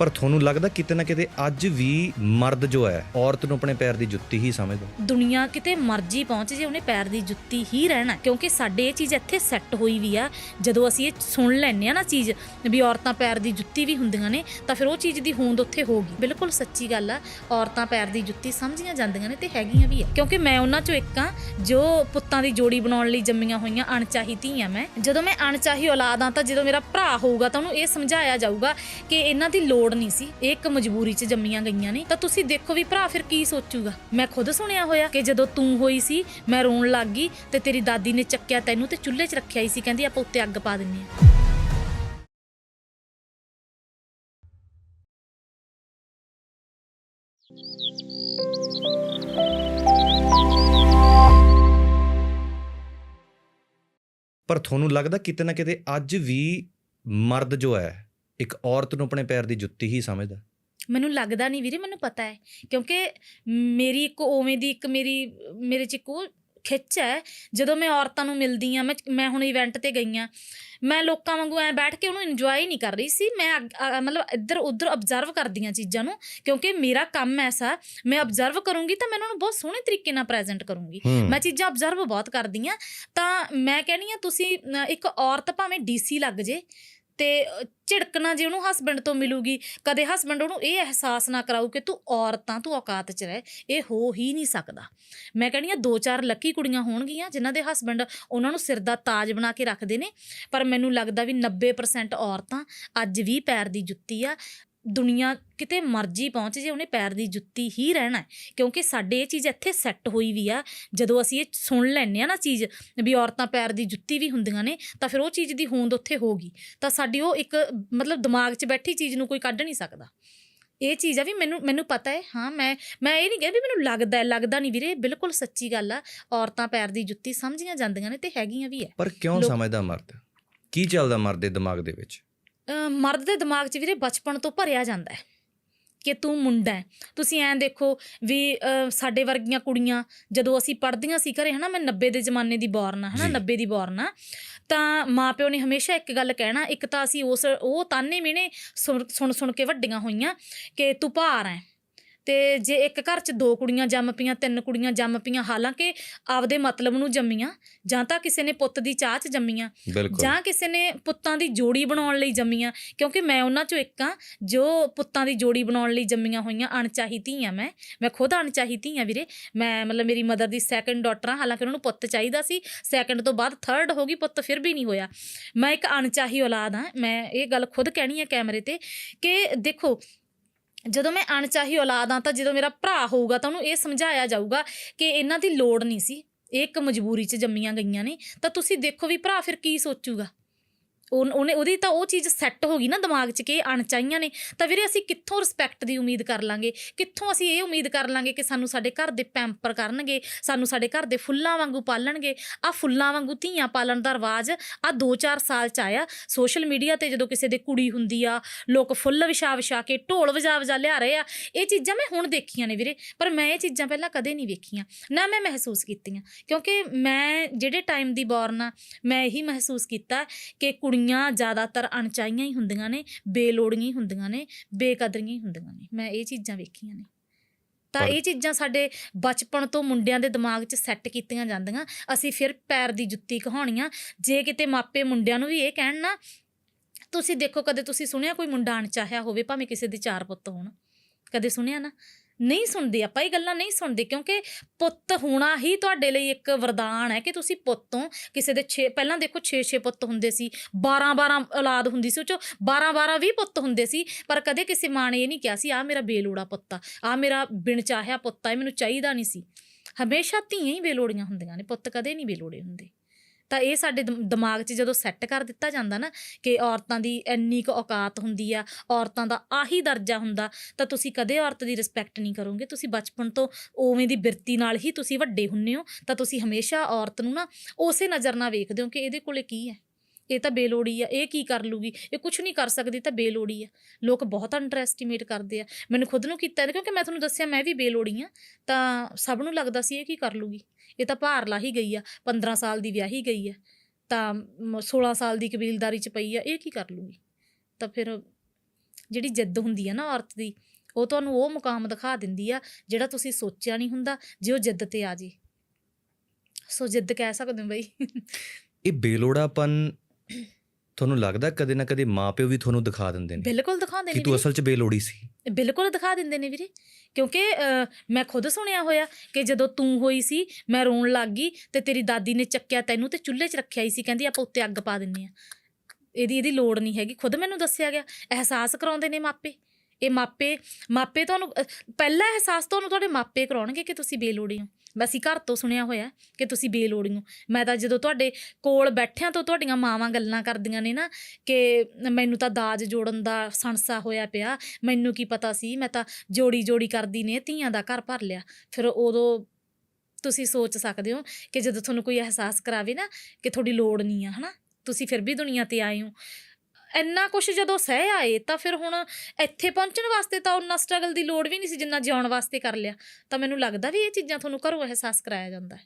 ਪਰ ਤੁਹਾਨੂੰ ਲੱਗਦਾ ਕਿਤੇ ਨਾ ਕਿਤੇ ਅੱਜ ਵੀ ਮਰਦ ਜੋ ਹੈ, ਔਰਤ ਨੂੰ ਆਪਣੇ ਪੈਰ ਦੀ ਜੁੱਤੀ ਹੀ ਸਮਝਦਾ? ਦੁਨੀਆ ਕਿਤੇ ਮਰਜ਼ੀ ਪਹੁੰਚ ਜੇ, ਉਹਨੇ ਪੈਰ ਦੀ ਜੁੱਤੀ ਹੀ ਰਹਿਣਾ, ਕਿਉਂਕਿ ਸਾਡੇ ਇਹ ਚੀਜ਼ ਇੱਥੇ ਸੈੱਟ ਹੋਈ ਵੀ ਆ। ਜਦੋਂ ਅਸੀਂ ਇਹ ਸੁਣ ਲੈਂਦੇ ਆ ਨਾ ਚੀਜ਼, ਵੀ ਔਰਤਾਂ ਪੈਰ ਦੀ ਜੁੱਤੀ ਵੀ ਹੁੰਦੀਆਂ ਨੇ, ਤਾਂ ਫਿਰ ਉਹ ਚੀਜ਼ ਦੀ ਹੋਂਦ ਉੱਥੇ ਹੋਗੀ ਬਿਲਕੁਲ ਸੱਚੀ ਗੱਲ ਆ, ਔਰਤਾਂ ਪੈਰ ਦੀ ਜੁੱਤੀ ਸਮਝੀਆਂ ਜਾਂਦੀਆਂ ਨੇ ਤੇ ਹੈਗੀਆਂ ਵੀ ਆ। ਕਿਉਂਕਿ ਮੈਂ ਉਹਨਾਂ ਚੋਂ ਇੱਕ ਆ ਜੋ ਪੁੱਤਾਂ ਦੀ ਜੋੜੀ ਬਣਾਉਣ ਲਈ ਜੰਮੀਆਂ ਹੋਈਆਂ ਅਣਚਾਹੀ ਧੀਆਂ ਮੈਂ। ਜਦੋਂ ਮੈਂ ਅਣਚਾਹੀ ਔਲਾਦ ਆ ਤਾਂ ਜਦੋਂ ਮੇਰਾ ਭਰਾ ਹੋਊਗਾ, ਤਾਂ ਉਹਨੂੰ ਇਹ ਸਮਝਾਇਆ ਜਾਊਗਾ ਕਿ ਇਹਨਾਂ ਦੀ ਲੋੜ ਨਹੀਂ ਸੀ। ਇਹ ਇੱਕ ਮਜਬੂਰੀ 'ਚ ਜੰਮੀਆਂ ਗਈਆਂ ਨੇ। ਤਾਂ ਤੁਸੀਂ ਦੇਖੋ ਵੀ ਭਰਾ ਫਿਰ ਕੀ ਸੋਚੂਗਾ। ਮੈਂ ਖੁਦ ਸੁਣਿਆ ਹੋਇਆ ਕਿ ਜਦੋਂ ਤੂੰ ਹੋਈ ਸੀ, ਮੈਂ ਰੋਣ ਲੱਗ ਗਈ ਤੇ ਤੇਰੀ ਦਾਦੀ ਨੇ ਚੱਕਿਆ ਤੈਨੂੰ ਤੇ ਚੁੱਲ੍ਹੇ 'ਚ ਰੱਖਿਆ ਹੀ ਸੀ। ਕਹਿੰਦੀ, ਆਪਾਂ ਉੱਤੇ ਅੱਗ ਪਾ ਦਿੰਨੇ ਆ ਪਰ ਤੁਹਾਨੂੰ ਲੱਗਦਾ ਕਿਤੇ ਨਾ ਕਿਤੇ ਅੱਜ ਵੀ ਮਰਦ ਜੋ ਹੈ ਇੱਕ ਔਰਤ ਨੂੰ ਆਪਣੇ ਪੈਰ ਦੀ ਜੁੱਤੀ ਹੀ ਸਮਝਦਾ। ਮੈਨੂੰ ਲੱਗਦਾ ਨਹੀਂ ਵੀਰੇ ਮੈਨੂੰ ਪਤਾ ਹੈ ਕਿਉਂਕਿ ਮੇਰੀ ਇੱਕ ਉਵੇਂ ਦੀ ਇੱਕ ਮੇਰੀ ਮੇਰੇ 'ਚ ਉਹ ਖਿੱਚ ਹੈ ਜਦੋਂ ਮੈਂ ਔਰਤਾਂ ਨੂੰ ਮਿਲਦੀ ਆ ਮੈਂ ਮੈਂ ਹੁਣ ਇਵੈਂਟ ਤੇ ਗਈ ਆ ਮੈਂ ਲੋਕਾਂ ਵਾਂਗੂ ਐ ਬੈਠ ਕੇ ਉਹਨੂੰ ਇੰਜੋਏ ਨਹੀਂ ਕਰ ਰਹੀ ਸੀ ਮੈਂ ਮਤਲਬ ਇੱਧਰ ਉੱਧਰ ਆਬਜ਼ਰਵ ਕਰਦੀਆਂ ਚੀਜ਼ਾਂ ਨੂੰ ਕਿਉਂਕਿ ਮੇਰਾ ਕੰਮ ਐਸਾ ਮੈਂ ਆਬਜ਼ਰਵ ਕਰੂੰਗੀ ਤਾਂ ਮੈਂ ਉਹਨਾਂ ਨੂੰ ਬਹੁਤ ਸੋਹਣੇ ਤਰੀਕੇ ਨਾਲ ਪ੍ਰੈਜ਼ੈਂਟ ਕਰੂੰਗੀ। ਮੈਂ ਚੀਜ਼ਾਂ ਆਬਜ਼ਰਵ ਬਹੁਤ ਕਰਦੀ ਆ ਤਾਂ ਮੈਂ ਕਹਿੰਨੀ ਆ ਤੁਸੀਂ ਇੱਕ ਔਰਤ ਭਾਵੇਂ ਡੀਸੀ ਲੱਗ ਜੇ ਤੇ ਝਿੜਕਣਾ ਜੇ ਉਹਨੂੰ ਹਸਬੰਡ ਤੋਂ ਮਿਲੂਗੀ, ਕਦੇ ਹਸਬੰਡ ਉਹਨੂੰ ਇਹ ਅਹਿਸਾਸ ਨਾ ਕਰਾਊ ਕਿ ਤੂੰ ਔਰਤਾਂ, ਤੂੰ ਔਕਾਤ 'ਚ ਰਹਿ, ਇਹ ਹੋ ਹੀ ਨਹੀਂ ਸਕਦਾ। ਮੈਂ ਕਹਿੰਦੀ ਆ, ਦੋ ਚਾਰ ਲੱਕੀ ਕੁੜੀਆਂ ਹੋਣਗੀਆਂ ਜਿਨ੍ਹਾਂ ਦੇ ਹਸਬੰਡ ਉਹਨਾਂ ਨੂੰ ਸਿਰ ਦਾ ਤਾਜ ਬਣਾ ਕੇ ਰੱਖਦੇ ਨੇ, ਪਰ ਮੈਨੂੰ ਲੱਗਦਾ ਵੀ 90% ਔਰਤਾਂ ਅੱਜ ਵੀ ਪੈਰ ਦੀ ਜੁੱਤੀ ਆ ਦੁਨੀਆ ਕਿਤੇ ਮਰਜ਼ੀ ਪਹੁੰਚ ਜੇ ਉਹਨੇ ਪੈਰ ਦੀ ਜੁੱਤੀ ਹੀ ਰਹਿਣਾ। ਕਿਉਂਕਿ ਸਾਡੇ ਇਹ ਚੀਜ਼ ਇੱਥੇ ਸੈੱਟ ਹੋਈ ਵੀ ਆ। ਜਦੋਂ ਅਸੀਂ ਇਹ ਸੁਣ ਲੈਂਦੇ ਆ ਨਾ ਚੀਜ਼ ਵੀ ਔਰਤਾਂ ਪੈਰ ਦੀ ਜੁੱਤੀ ਵੀ ਹੁੰਦੀਆਂ ਨੇ ਤਾਂ ਫਿਰ ਉਹ ਚੀਜ਼ ਦੀ ਹੋਂਦ ਉੱਥੇ ਹੋਗੀ ਤਾਂ ਸਾਡੀ ਉਹ ਇੱਕ ਮਤਲਬ ਦਿਮਾਗ 'ਚ ਬੈਠੀ ਚੀਜ਼ ਨੂੰ ਕੋਈ ਕੱਢ ਨਹੀਂ ਸਕਦਾ। ਇਹ ਚੀਜ਼ ਆ ਵੀ ਮੈਨੂੰ ਮੈਨੂੰ ਪਤਾ ਹੈ ਹਾਂ ਮੈਂ ਮੈਂ ਇਹ ਨਹੀਂ ਕਹਿੰਦੀ ਮੈਨੂੰ ਲੱਗਦਾ ਲੱਗਦਾ ਨਹੀਂ ਵੀਰੇ ਬਿਲਕੁਲ ਸੱਚੀ ਗੱਲ ਆ ਔਰਤਾਂ ਪੈਰ ਦੀ ਜੁੱਤੀ ਸਮਝੀਆਂ ਜਾਂਦੀਆਂ ਨੇ ਤੇ ਹੈਗੀਆਂ ਵੀ ਹੈ। ਪਰ ਕਿਉਂ ਸਮਝਦਾ ਮਰਦ? ਕੀ ਚੱਲਦਾ ਮਰਦ ਦੇ ਦਿਮਾਗ ਦੇ ਵਿੱਚ? ਮਰਦ ਦੇ ਦਿਮਾਗ 'ਚ ਵੀਰੇ ਬਚਪਨ ਤੋਂ ਭਰਿਆ ਜਾਂਦਾ ਹੈ ਕਿ ਤੂੰ ਮੁੰਡਾ ਹੈ ਤੁਸੀਂ ਐਂ ਦੇਖੋ ਵੀ ਸਾਡੇ ਵਰਗੀਆਂ ਕੁੜੀਆਂ ਜਦੋਂ ਅਸੀਂ ਪੜ੍ਹਦੀਆਂ ਸੀ ਘਰੇ ਹਨਾ ਮੈਂ 90 ਦੇ ਜ਼ਮਾਨੇ ਦੀ ਬੌਰਨ ਆ ਹਨਾ ਜੀ। 90 ਦੀ ਬੌਰਨ ਆ ਤਾਂ ਮਾਪਿਓ ਨੇ ਹਮੇਸ਼ਾ ਇੱਕ ਗੱਲ ਕਹਿਣਾ ਇੱਕ ਤਾਂ ਅਸੀਂ ਉਸ ਉਹ ਤਾਨੇ ਮਿਹਣੇ ਸੁਣ ਸੁਣ ਸੁਣ ਕੇ ਵੱਡੀਆਂ ਹੋਈਆਂ ਕਿ ਤੂੰ ਭਾਰ ਹੈ ਤੇ ਜੇ ਇੱਕ ਘਰ 'ਚ ਦੋ ਕੁੜੀਆਂ ਜੰਮ ਪਈਆਂ ਤਿੰਨ ਕੁੜੀਆਂ ਜੰਮ ਪਈਆਂ ਹਾਲਾਂਕਿ ਆਪਦੇ ਮਤਲਬ ਨੂੰ ਜੰਮੀਆਂ ਜਾਂ ਤਾਂ ਕਿਸੇ ਨੇ ਪੁੱਤ ਦੀ ਚਾਹ 'ਚ ਜੰਮੀਆਂ ਜਾਂ ਕਿਸੇ ਨੇ ਪੁੱਤਾਂ ਦੀ ਜੋੜੀ ਬਣਾਉਣ ਲਈ ਜੰਮੀਆਂ ਕਿਉਂਕਿ ਮੈਂ ਉਹਨਾਂ ਚੋਂ ਇੱਕ ਆ ਜੋ ਪੁੱਤਾਂ ਦੀ ਜੋੜੀ ਬਣਾਉਣ ਲਈ ਜੰਮੀਆਂ ਹੋਈਆਂ ਅਣਚਾਹੀ ਧੀਆਂ ਮੈਂ ਮੈਂ ਖੁਦ ਅਣਚਾਹੀ ਧੀ ਆ ਵੀਰੇ ਮੈਂ ਮਤਲਬ ਮੇਰੀ ਮਦਰ ਦੀ ਸੈਕੰਡ ਡਾਟਰ ਆ ਹਾਲਾਂਕਿ ਉਹਨਾਂ ਨੂੰ ਪੁੱਤ ਚਾਹੀਦਾ ਸੀ ਸੈਕੰਡ ਤੋਂ ਬਾਅਦ ਥਰਡ ਹੋ ਗਈ ਪੁੱਤ ਫਿਰ ਵੀ ਨਹੀਂ ਹੋਇਆ। ਮੈਂ ਇੱਕ ਅਣਚਾਹੀ ਔਲਾਦ ਆ ਮੈਂ ਇਹ ਗੱਲ ਖੁਦ ਕਹਿਣੀ ਹੈ ਕੈਮਰੇ ਤੇ ਕਿ ਦੇਖੋ ਜਦੋਂ ਮੈਂ ਅਣਚਾਹੀ ਔਲਾਦ ਆ ਤਾਂ ਜਦੋਂ ਮੇਰਾ ਭਰਾ ਹੋਊਗਾ ਤਾਂ ਉਹਨੂੰ ਇਹ ਸਮਝਾਇਆ ਜਾਊਗਾ ਕਿ ਇਹਨਾਂ ਦੀ ਲੋੜ ਨਹੀਂ ਸੀ, ਇਹ ਇੱਕ ਮਜਬੂਰੀ 'ਚ ਜੰਮੀਆਂ ਗਈਆਂ ਨੇ, ਤਾਂ ਤੁਸੀਂ ਦੇਖੋ ਵੀ ਭਰਾ ਫਿਰ ਕੀ ਸੋਚੂਗਾ। ਉਹਨੇ ਉਹਦੀ ਤਾਂ ਉਹ ਚੀਜ਼ ਸੈੱਟ ਹੋ ਗਈ ਨਾ ਦਿਮਾਗ 'ਚ ਕਿ ਇਹ ਅਣਚਾਹੀਆਂ ਨੇ। ਤਾਂ ਵੀਰੇ ਅਸੀਂ ਕਿੱਥੋਂ ਰਿਸਪੈਕਟ ਦੀ ਉਮੀਦ ਕਰ ਲਾਂਗੇ? ਕਿੱਥੋਂ ਅਸੀਂ ਇਹ ਉਮੀਦ ਕਰ ਲਾਂਗੇ ਕਿ ਸਾਨੂੰ ਸਾਡੇ ਘਰ ਦੇ ਪੈਂਪਰ ਕਰਨਗੇ, ਸਾਨੂੰ ਸਾਡੇ ਘਰ ਦੇ ਫੁੱਲਾਂ ਵਾਂਗੂ ਪਾਲਣਗੇ? ਆ ਫੁੱਲਾਂ ਵਾਂਗੂ ਧੀਆਂ ਪਾਲਣ ਦਾ ਰਿਵਾਜ ਆ 2-4 ਸਾਲ ਚ ਆਇਆ। ਸੋਸ਼ਲ ਮੀਡੀਆ ਤੇ ਜਦੋਂ ਕਿਸੇ ਦੇ ਕੁੜੀ ਹੁੰਦੀ ਆ, ਲੋਕ ਫੁੱਲ ਵਿਛਾ ਵਿਛਾ ਕੇ ਢੋਲ ਵਜਾ ਵਜਾ ਲਿਆ ਰਹੇ ਆ। ਇਹ ਚੀਜ਼ਾਂ ਮੈਂ ਹੁਣ ਦੇਖੀਆਂ ਨੇ ਵੀਰੇ, ਪਰ ਮੈਂ ਇਹ ਚੀਜ਼ਾਂ ਪਹਿਲਾਂ ਕਦੇ ਨਹੀਂ ਵੇਖੀਆਂ। ਨਾ ਮੈਂ ਮਹਿਸੂਸ ਕੀਤੀਆਂ। ਕਿਉਂਕਿ ਮੈਂ ਜਿਹੜੇ ਟਾਈਮ ਦੀ ਬੌਰਨ ਆ, ਮੈਂ ਇਹੀ ਮਹਿਸੂਸ ਕੀਤਾ ਕਿ ਕੁੜੀ ਕੁੜੀਆਂ ਜ਼ਿਆਦਾਤਰ ਅਣਚਾਹੀਆਂ ਹੀ ਹੁੰਦੀਆਂ ਨੇ ਬੇਲੋੜੀਆਂ ਹੀ ਹੁੰਦੀਆਂ ਨੇ ਬੇਕਦਰੀਆਂ ਹੀ ਹੁੰਦੀਆਂ ਨੇ। ਮੈਂ ਇਹ ਚੀਜ਼ਾਂ ਵੇਖੀਆਂ ਨੇ। ਤਾਂ ਇਹ ਚੀਜ਼ਾਂ ਸਾਡੇ ਬਚਪਨ ਤੋਂ ਮੁੰਡਿਆਂ ਦੇ ਦਿਮਾਗ 'ਚ ਸੈੱਟ ਕੀਤੀਆਂ ਜਾਂਦੀਆਂ। ਅਸੀਂ ਫਿਰ ਪੈਰ ਦੀ ਜੁੱਤੀ ਕਹਾਉਣੀਆਂ ਜੇ ਕਿਤੇ ਮਾਪੇ ਮੁੰਡਿਆਂ ਨੂੰ ਵੀ ਇਹ ਕਹਿਣ ਨਾ ਤੁਸੀਂ ਦੇਖੋ ਕਦੇ ਤੁਸੀਂ ਸੁਣਿਆ ਕੋਈ ਮੁੰਡਾ ਅਣਚਾਹਿਆ ਹੋਵੇ ਭਾਵੇਂ ਕਿਸੇ ਦੇ ਚਾਰ ਪੁੱਤ ਹੋਣ? ਕਦੇ ਸੁਣਿਆ ਨਾ? ਨਹੀਂ ਸੁਣਦੇ, ਆਪਾਂ ਇਹ ਗੱਲਾਂ ਨਹੀਂ ਸੁਣਦੇ ਕਿਉਂਕਿ ਪੁੱਤ ਹੋਣਾ ਹੀ ਤੁਹਾਡੇ ਲਈ ਇੱਕ ਵਰਦਾਨ ਹੈ ਕਿ ਤੁਸੀਂ ਪੁੱਤ ਤੋਂ ਕਿਸੇ ਦੇ 6 ਪਹਿਲਾਂ ਦੇਖੋ 6-6 ਪੁੱਤ ਹੁੰਦੇ ਸੀ 12-12 ਔਲਾਦ ਹੁੰਦੀ ਸੀ ਉਹ ਚੋਂ 12-12 20 ਪੁੱਤ ਹੁੰਦੇ ਸੀ, ਪਰ ਕਦੇ ਕਿਸੇ ਮਾਂ ਨੇ ਇਹ ਨਹੀਂ ਕਿਹਾ ਸੀ ਆ ਮੇਰਾ ਬੇਲੋੜਾ ਪੁੱਤ ਆ ਆ ਮੇਰਾ ਬਿਨ ਚਾਹਿਆ ਪੁੱਤ ਆ ਮੈਨੂੰ ਚਾਹੀਦਾ ਨਹੀਂ ਸੀ। ਹਮੇਸ਼ਾ ਧੀਆਂ ਹੀ ਬੇਲੋੜੀਆਂ ਹੁੰਦੀਆਂ ਨੇ, ਪੁੱਤ ਕਦੇ ਨਹੀਂ ਬੇਲੋੜੇ ਹੁੰਦੇ। ਤਾਂ ਇਹ ਸਾਡੇ ਦਿਮਾਗ 'ਚ ਜਦੋਂ ਸੈੱਟ ਕਰ ਦਿੱਤਾ ਜਾਂਦਾ ਨਾ ਕਿ ਔਰਤਾਂ ਦੀ ਇੰਨੀ ਕੁ ਔਕਾਤ ਹੁੰਦੀ ਆ, ਔਰਤਾਂ ਦਾ ਆਹੀ ਦਰਜਾ ਹੁੰਦਾ, ਤਾਂ ਤੁਸੀਂ ਕਦੇ ਔਰਤ ਦੀ ਰਿਸਪੈਕਟ ਨਹੀਂ ਕਰੋਗੇ। ਤੁਸੀਂ ਬਚਪਨ ਤੋਂ ਉਵੇਂ ਦੀ ਬਿਰਤੀ ਨਾਲ ਹੀ ਤੁਸੀਂ ਵੱਡੇ ਹੁੰਨੇ ਹੋ, ਤਾਂ ਤੁਸੀਂ ਹਮੇਸ਼ਾ ਔਰਤ ਨੂੰ ਨਾ ਉਸੇ ਨਜ਼ਰ ਨਾਲ ਵੇਖਦੇ ਹੋ ਕਿ ਇਹਦੇ ਕੋਲੇ ਕੀ ਹੈ। ਇਹ ਤਾਂ ਬੇਲੋੜੀ ਆ, ਇਹ ਕੀ ਕਰ ਲੂਗੀ? ਇਹ ਕੁਝ ਨਹੀਂ ਕਰ ਸਕਦੀ ਤਾਂ ਬੇਲੋੜੀ ਆ। ਲੋਕ ਬਹੁਤ ਅੰਡਰ ਐਸਟੀਮੇਟ ਕਰਦੇ ਆ। ਮੈਨੂੰ ਖੁਦ ਨੂੰ ਕੀਤਾ ਕਿਉਂਕਿ ਮੈਂ ਤੁਹਾਨੂੰ ਦੱਸਿਆ ਮੈਂ ਵੀ ਬੇਲੋੜੀ ਆ, ਤਾਂ ਸਭ ਨੂੰ ਲੱਗਦਾ ਸੀ ਇਹ ਕੀ ਕਰ ਲੂਗੀ? ਇਹ ਤਾਂ ਭਾਰ ਲਾ ਹੀ ਗਈ ਆ 15 ਸਾਲ ਦੀ ਵਿਆਹੀ ਗਈ ਆ, ਤਾਂ ਮ- 16 ਸਾਲ ਦੀ ਕਬੀਲਦਾਰੀ ਚ ਪਈ ਆ, ਇਹ ਕੀ ਕਰ ਲੂਗੀ? ਤਾਂ ਫਿਰ ਜਿਹੜੀ ਜਿੱਦ ਹੁੰਦੀ ਆ ਨਾ ਔਰਤ ਦੀ, ਉਹ ਤੁਹਾਨੂੰ ਉਹ ਮੁਕਾਮ ਦਿਖਾ ਦਿੰਦੀ ਆ, ਜਿਹੜਾ ਤੁਸੀਂ ਸੋਚਿਆ ਨਹੀਂ ਹੁੰਦਾ, ਜੇ ਉਹ ਜਿੱਦ ਤੇ ਆ ਜੇ। ਸੋ ਜਿੱਦ ਕਹਿ ਸਕਦੇ ਹੋ ਬਈ। ਇਹ ਬੇਲੋੜਾਪਨ ਤੁਹਾਨੂੰ ਲੱਗਦਾ ਕਦੇ ਨਾ ਕਦੇ ਮਾਪਿਓ ਵੀ ਤੁਹਾਨੂੰ ਦਿਖਾ ਦਿੰਦੇ ਨੇ ਬਿਲਕੁਲ ਦਿਖਾਉਂਦੇ ਕਿ ਨੇ ਤੂੰ ਵੀਰੇ। ਅਸਲ 'ਚ ਬੇਲੋੜੀ ਸੀ। ਬਿਲਕੁਲ ਦਿਖਾ ਦਿੰਦੇ ਨੇ ਵੀਰੇ। ਕਿਉਂਕਿ ਮੈਂ ਖੁਦ ਸੁਣਿਆ ਹੋਇਆ ਕਿ ਜਦੋਂ ਤੂੰ ਹੋਈ ਸੀ ਮੈਂ ਰੋਣ ਲੱਗ ਗਈ ਤੇ ਤੇਰੀ ਦਾਦੀ ਨੇ ਚੱਕਿਆ ਤੈਨੂੰ ਤੇ ਚੁੱਲ੍ਹੇ 'ਚ ਰੱਖਿਆ ਹੀ ਸੀ ਕਹਿੰਦੀ ਆਪਾਂ ਉੱਤੇ ਅੱਗ ਪਾ ਦਿੰਨੇ ਆ ਇਹਦੀ ਇਹਦੀ ਲੋੜ ਨਹੀਂ ਹੈਗੀ। ਖੁਦ ਮੈਨੂੰ ਦੱਸਿਆ ਗਿਆ। ਅਹਿਸਾਸ ਕਰਾਉਂਦੇ ਨੇ ਮਾਪੇ। ਇਹ ਮਾਪੇ ਮਾਪੇ ਤੁਹਾਨੂੰ ਪਹਿਲਾ ਅਹਿਸਾਸ ਤੁਹਾਨੂੰ ਤੁਹਾਡੇ ਮਾਪੇ ਕਰਾਉਣਗੇ ਕਿ ਤੁਸੀਂ ਬੇਲੋੜੀ ਹੋ। ਅਸੀਂ ਘਰ ਤੋਂ ਸੁਣਿਆ ਹੋਇਆ ਕਿ ਤੁਸੀਂ ਬੇਲੋੜੀ ਹੋ। ਮੈਂ ਤਾਂ ਜਦੋਂ ਤੁਹਾਡੇ ਕੋਲ ਬੈਠਿਆਂ ਤੋਂ ਤੁਹਾਡੀਆਂ ਮਾਵਾਂ ਗੱਲਾਂ ਕਰਦੀਆਂ ਨੇ ਨਾ ਕਿ ਮੈਨੂੰ ਤਾਂ ਦਾਜ ਜੋੜਨ ਦਾ ਸੰਸਾ ਹੋਇਆ ਪਿਆ, ਮੈਨੂੰ ਕੀ ਪਤਾ ਸੀ, ਮੈਂ ਤਾਂ ਜੋੜੀ ਜੋੜੀ ਕਰਦੀ ਨੇ, ਧੀਆਂ ਦਾ ਘਰ ਭਰ ਲਿਆ। ਫਿਰ ਉਦੋਂ ਤੁਸੀਂ ਸੋਚ ਸਕਦੇ ਹੋ ਕਿ ਜਦੋਂ ਤੁਹਾਨੂੰ ਕੋਈ ਅਹਿਸਾਸ ਕਰਾਵੇ ਨਾ ਕਿ ਤੁਹਾਡੀ ਲੋੜ ਨਹੀਂ ਆ, ਹਨਾ? ਤੁਸੀਂ ਫਿਰ ਵੀ ਦੁਨੀਆ ਤੇ ਆਏ ਹੋ। ਇੰਨਾ ਕੁਝ ਜਦੋਂ ਸਹਿ ਆਏ, ਤਾਂ ਫਿਰ ਹੁਣ ਇੱਥੇ ਪਹੁੰਚਣ ਵਾਸਤੇ ਤਾਂ ਉਹਨਾਂ ਸਟਰਗਲ ਦੀ ਲੋੜ ਵੀ ਨਹੀਂ ਸੀ ਜਿੰਨਾ ਜਿਉਣ ਵਾਸਤੇ ਕਰ ਲਿਆ। ਤਾਂ ਮੈਨੂੰ ਲੱਗਦਾ ਵੀ ਇਹ ਚੀਜ਼ਾਂ ਤੁਹਾਨੂੰ ਘਰੋਂ ਅਹਿਸਾਸ ਕਰਾਇਆ ਜਾਂਦਾ ਹੈ।